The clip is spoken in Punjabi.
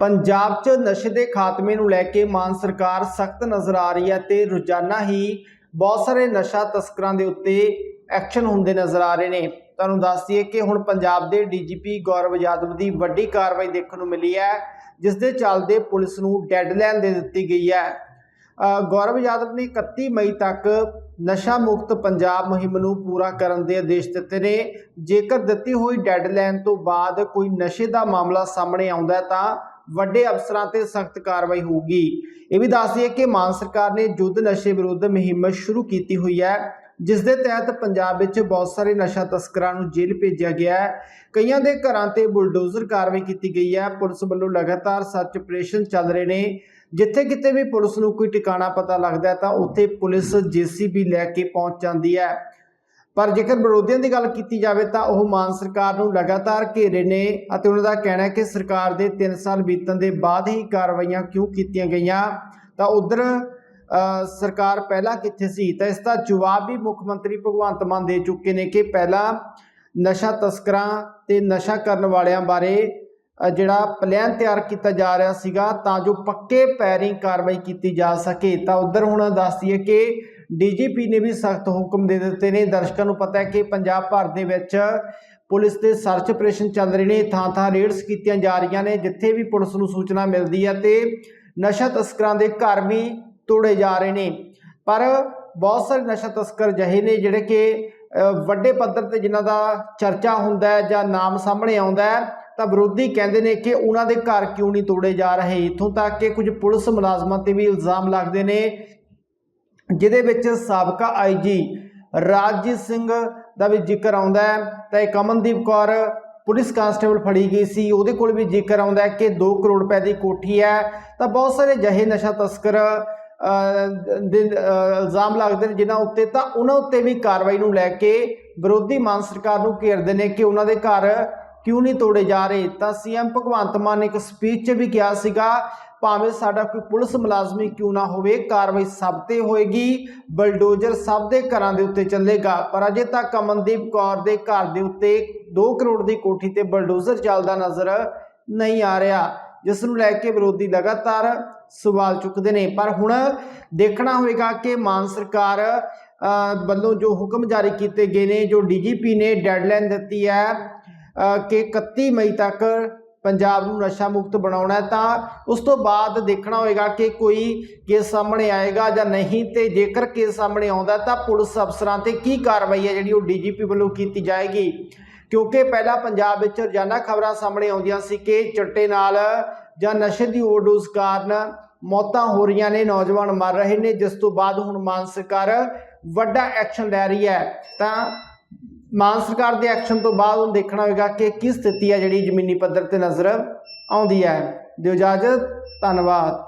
ਪੰਜਾਬ 'ਚ ਨਸ਼ੇ ਦੇ ਖਾਤਮੇ ਨੂੰ ਲੈ ਕੇ ਮਾਨ ਸਰਕਾਰ ਸਖਤ ਨਜ਼ਰ ਆ ਰਹੀ ਹੈ ਤੇ ਰੋਜ਼ਾਨਾ ਹੀ ਬਹੁਤ ਸਾਰੇ ਨਸ਼ਾ ਤਸਕਰਾਂ ਦੇ ਉੱਤੇ ਐਕਸ਼ਨ ਹੁੰਦੇ ਨਜ਼ਰ ਆ ਰਹੇ ਨੇ। ਤੁਹਾਨੂੰ ਦੱਸ ਦਈਏ ਕਿ ਹੁਣ ਪੰਜਾਬ ਦੇ ਡੀਜੀਪੀ ਗੌਰਵ ਯਾਦਵ ਦੀ ਵੱਡੀ ਕਾਰਵਾਈ ਦੇਖਣ ਨੂੰ ਮਿਲੀ ਹੈ, ਜਿਸ ਦੇ ਚੱਲਦੇ ਪੁਲਿਸ ਨੂੰ ਡੈਡਲਾਈਨ ਦੇ ਦਿੱਤੀ ਗਈ ਹੈ। ਗੌਰਵ ਯਾਦਵ ਨੇ 31 ਮਈ ਤੱਕ ਨਸ਼ਾ ਮੁਕਤ ਪੰਜਾਬ ਮੁਹਿੰਮ ਨੂੰ ਪੂਰਾ ਕਰਨ ਦੇ ਆਦੇਸ਼ ਦਿੱਤੇ ਨੇ। ਜੇਕਰ ਦਿੱਤੀ ਹੋਈ ਡੈਡਲਾਈਨ ਤੋਂ ਬਾਅਦ ਕੋਈ ਨਸ਼ੇ ਦਾ ਮਾਮਲਾ ਸਾਹਮਣੇ ਆਉਂਦਾ ਤਾਂ ਵੱਡੇ ਅਫਸਰਾਂ ਤੇ ਸਖਤ ਕਾਰਵਾਈ ਹੋਊਗੀ। ਇਹ ਵੀ ਦੱਸ ਦਈਏ ਕਿ ਮਾਨ ਸਰਕਾਰ ਨੇ ਯੁੱਧ ਨਸ਼ੇ ਵਿਰੁੱਧ ਮੁਹਿੰਮ ਸ਼ੁਰੂ ਕੀਤੀ ਹੋਈ ਹੈ, ਜਿਸ ਦੇ ਤਹਿਤ ਪੰਜਾਬ ਵਿੱਚ ਬਹੁਤ ਸਾਰੇ ਨਸ਼ਾ ਤਸਕਰਾਂ ਨੂੰ ਜੇਲ੍ਹ ਭੇਜਿਆ ਗਿਆ ਹੈ। ਕਈਆਂ ਦੇ ਘਰਾਂ ਤੇ ਬੁਲਡੋਜ਼ਰ ਕਾਰਵਾਈ ਕੀਤੀ ਗਈ ਹੈ। ਪੁਲਿਸ ਵੱਲੋਂ ਲਗਾਤਾਰ ਸਰਚ ਆਪਰੇਸ਼ਨ ਚੱਲ ਰਹੇ ਨੇ। ਜਿੱਥੇ ਕਿਤੇ ਵੀ ਪੁਲਿਸ ਨੂੰ ਕੋਈ ਟਿਕਾਣਾ ਪਤਾ ਲੱਗਦਾ ਤਾਂ ਉੱਥੇ ਪੁਲਿਸ ਜੀਸੀਬੀ ਲੈ ਕੇ ਪਹੁੰਚ ਜਾਂਦੀ ਹੈ। ਪਰ ਜੇਕਰ ਵਿਰੋਧੀਆਂ ਦੀ ਗੱਲ ਕੀਤੀ ਜਾਵੇ ਤਾਂ ਉਹ ਮਾਨ ਸਰਕਾਰ ਨੂੰ ਲਗਾਤਾਰ ਘੇਰੇ ਨੇ ਅਤੇ ਉਹਨਾਂ ਦਾ ਕਹਿਣਾ ਹੈ ਕਿ ਸਰਕਾਰ ਦੇ 3 ਸਾਲ ਬੀਤਣ ਦੇ ਬਾਅਦ ਹੀ ਕਾਰਵਾਈਆਂ ਕਿਉਂ ਕੀਤੀਆਂ ਗਈਆਂ, ਤਾਂ ਉਧਰ ਸਰਕਾਰ ਪਹਿਲਾਂ ਕਿੱਥੇ ਸੀ? ਤਾਂ ਇਸ ਦਾ ਜਵਾਬ ਵੀ ਮੁੱਖ ਮੰਤਰੀ ਭਗਵੰਤ ਮਾਨ ਦੇ ਚੁੱਕੇ ਨੇ ਕਿ ਪਹਿਲਾਂ ਨਸ਼ਾ ਤਸਕਰਾਂ ਤੇ ਨਸ਼ਾ ਕਰਨ ਵਾਲਿਆਂ ਬਾਰੇ ਜਿਹੜਾ ਪਲਾਨ ਤਿਆਰ ਕੀਤਾ ਜਾ ਰਿਹਾ ਸੀਗਾ ਤਾਂ ਜੋ ਪੱਕੇ ਪੈਰੀ ਕਾਰਵਾਈ ਕੀਤੀ ਜਾ ਸਕੇ। ਤਾਂ ਉਧਰ ਹੁਣ ਦੱਸਦੀ ਹੈ ਕਿ ਡੀਜੀਪੀ ਨੇ ਵੀ ਸਖਤ ਹੁਕਮ ਦੇ ਦਿੱਤੇ ਨੇ। ਦਰਸ਼ਕਾਂ ਨੂੰ ਪਤਾ ਹੈ ਕਿ ਪੰਜਾਬ ਭਰ ਦੇ ਵਿੱਚ ਪੁਲਿਸ ਦੇ ਸਰਚ ਆਪਰੇਸ਼ਨ ਚੱਲ ਰਹੇ ਨੇ। ਥਾਂ ਥਾਂ ਰੇਡਸ ਕੀਤੀਆਂ ਜਾ ਰਹੀਆਂ ਨੇ, ਜਿੱਥੇ ਵੀ ਪੁਲਿਸ ਨੂੰ ਸੂਚਨਾ ਮਿਲਦੀ ਹੈ ਤੇ ਨਸ਼ਾ ਤਸਕਰਾਂ ਦੇ ਘਰ ਵੀ ਤੋੜੇ ਜਾ ਰਹੇ ਨੇ। ਪਰ ਬਹੁਤ ਸਾਰੇ ਨਸ਼ਾ ਤਸਕਰ ਜਹੇ ਨੇ ਜਿਹੜੇ ਕਿ ਵੱਡੇ ਪੱਧਰ ਤੇ ਜਿਨ੍ਹਾਂ ਦਾ ਚਰਚਾ ਹੁੰਦਾ ਹੈ ਜਾਂ ਨਾਮ ਸਾਹਮਣੇ ਆਉਂਦਾ ਹੈ, ਤਾਂ ਵਿਰੋਧੀ ਕਹਿੰਦੇ ਨੇ ਕਿ ਉਹਨਾਂ ਦੇ ਘਰ ਕਿਉਂ ਨਹੀਂ ਤੋੜੇ ਜਾ ਰਹੇ? ਇਥੋਂ ਤੱਕ ਕਿ ਕੁਝ ਪੁਲਿਸ ਮੁਲਾਜ਼ਮਾਂ ਤੇ ਵੀ ਇਲਜ਼ਾਮ ਲੱਗਦੇ ਨੇ ਜਿਹਦੇ ਵਿੱਚ ਸਾਬਕਾ ਆਈਜੀ ਰਾਜਜੀਤ ਸਿੰਘ ਦਾ ਵੀ ਜ਼ਿਕਰ ਆਉਂਦਾ ਹੈ, ਤਾਂ ਇਹ ਕਮਨਦੀਪ ਕੌਰ ਪੁਲਿਸ ਕਾਂਸਟੇਬਲ ਫੜੀ ਗਈ ਸੀ, ਉਹਦੇ ਕੋਲ ਵੀ ਜ਼ਿਕਰ ਆਉਂਦਾ ਹੈ ਕਿ 2 ਕਰੋੜ ਰੁਪਏ ਦੀ ਕੋਠੀ ਹੈ। ਤਾਂ ਬਹੁਤ ਸਾਰੇ ਜਹੇ ਨਸ਼ਾ ਤਸਕਰ ਦੇ ਇਲਜ਼ਾਮ ਲੱਗਦੇ ਨੇ ਜਿਨ੍ਹਾਂ ਉੱਤੇ, ਤਾਂ ਉਹਨਾਂ ਉੱਤੇ ਵੀ ਕਾਰਵਾਈ ਨੂੰ ਲੈ ਕੇ ਵਿਰੋਧੀ ਮਾਨ ਸਰਕਾਰ ਨੂੰ ਘੇਰਦੇ ਨੇ ਕਿ ਉਹਨਾਂ ਦੇ ਘਰ ਕਿਉਂ ਨਹੀਂ ਤੋੜੇ ਜਾ ਰਹੇ। ਤਾਂ ਸੀਐਮ ਭਗਵੰਤ ਮਾਨ ਨੇ ਇੱਕ ਸਪੀਚ 'ਚ ਵੀ ਕਿਹਾ ਸੀਗਾ ਭਾਵੇਂ ਸਾਡਾ ਕੋਈ ਪੁਲਿਸ ਮੁਲਾਜ਼ਮੀ ਕਿਉਂ ਨਾ ਹੋਵੇ, ਕਾਰਵਾਈ ਸਭ ਤੇ ਹੋਏਗੀ। ਬਲਡੋਜ਼ਰ ਸਭ ਦੇ ਘਰਾਂ ਦੇ ਉੱਤੇ ਚੱਲੇਗਾ। ਪਰ ਅਜੇ ਤੱਕ ਅਮਨਦੀਪ ਕੌਰ ਦੇ ਘਰ ਦੇ ਉੱਤੇ 2 ਕਰੋੜ ਦੀ ਕੋਠੀ ਤੇ ਬਲਡੋਜ਼ਰ ਚੱਲਦਾ ਨਜ਼ਰ ਨਹੀਂ ਆ ਰਿਹਾ, ਜਿਸ ਨੂੰ ਲੈ ਕੇ ਵਿਰੋਧੀ ਲਗਾਤਾਰ ਸਵਾਲ ਚੁੱਕਦੇ ਨੇ। ਪਰ ਹੁਣ ਦੇਖਣਾ ਹੋਵੇਗਾ ਕਿ ਮਾਨ ਸਰਕਾਰ ਵੱਲੋਂ ਜੋ ਹੁਕਮ ਜਾਰੀ ਕੀਤੇ ਗਏ ਨੇ, ਜੋ ਡੀਜੀਪੀ ਨੇ ਡੈਡਲਾਈਨ ਦਿੱਤੀ ਹੈ ਕਿ 31 ਮਈ ਤੱਕ ਪੰਜਾਬ ਨੂੰ ਨਸ਼ਾ ਮੁਕਤ ਬਣਾਉਣਾ ਹੈ, ਤਾਂ ਉਸ ਤੋਂ ਬਾਅਦ ਦੇਖਣਾ ਹੋਏਗਾ ਕਿ ਕੋਈ ਕੇਸ ਸਾਹਮਣੇ ਆਏਗਾ ਜਾਂ ਨਹੀਂ, ਤੇ ਜੇਕਰ ਕੇਸ ਸਾਹਮਣੇ ਆਉਂਦਾ ਤਾਂ ਪੁਲਿਸ ਅਫਸਰਾਂ ਤੇ ਕੀ ਕਾਰਵਾਈ ਹੈ ਜਿਹੜੀ ਉਹ ਡੀਜੀਪੀ ਵੱਲੋਂ ਕੀਤੀ ਜਾਏਗੀ? ਕਿਉਂਕਿ ਪਹਿਲਾਂ ਪੰਜਾਬ ਵਿੱਚ ਰੋਜ਼ਾਨਾ ਖਬਰਾਂ ਸਾਹਮਣੇ ਆਉਂਦੀਆਂ ਸੀ ਕਿ ਚਿੱਟੇ ਨਾਲ ਜਾਂ ਨਸ਼ੇ ਦੀ ਓਵਰਡੋਜ਼ ਕਾਰਨ ਮੌਤਾਂ ਹੋ ਰਹੀਆਂ ਨੇ, ਨੌਜਵਾਨ ਮਰ ਰਹੇ ਨੇ, ਜਿਸ ਤੋਂ ਬਾਅਦ ਹੁਣ ਮਾਨ ਸਰਕਾਰ ਵੱਡਾ ਐਕਸ਼ਨ ਲੈ ਰਹੀ ਹੈ। ਤਾਂ ਮਾਨ ਸਰਕਾਰ ਦੇ ਐਕਸ਼ਨ ਤੋਂ ਬਾਅਦ ਹੁਣ ਦੇਖਣਾ ਹੋਵੇਗਾ ਕਿ ਕੀ ਸਥਿਤੀ ਹੈ ਜਿਹੜੀ ਜ਼ਮੀਨੀ ਪੱਧਰ ਤੇ ਨਜ਼ਰ ਆਉਂਦੀ ਹੈ। ਦਿਓ ਇਜਾਜ਼ਤ, ਧੰਨਵਾਦ।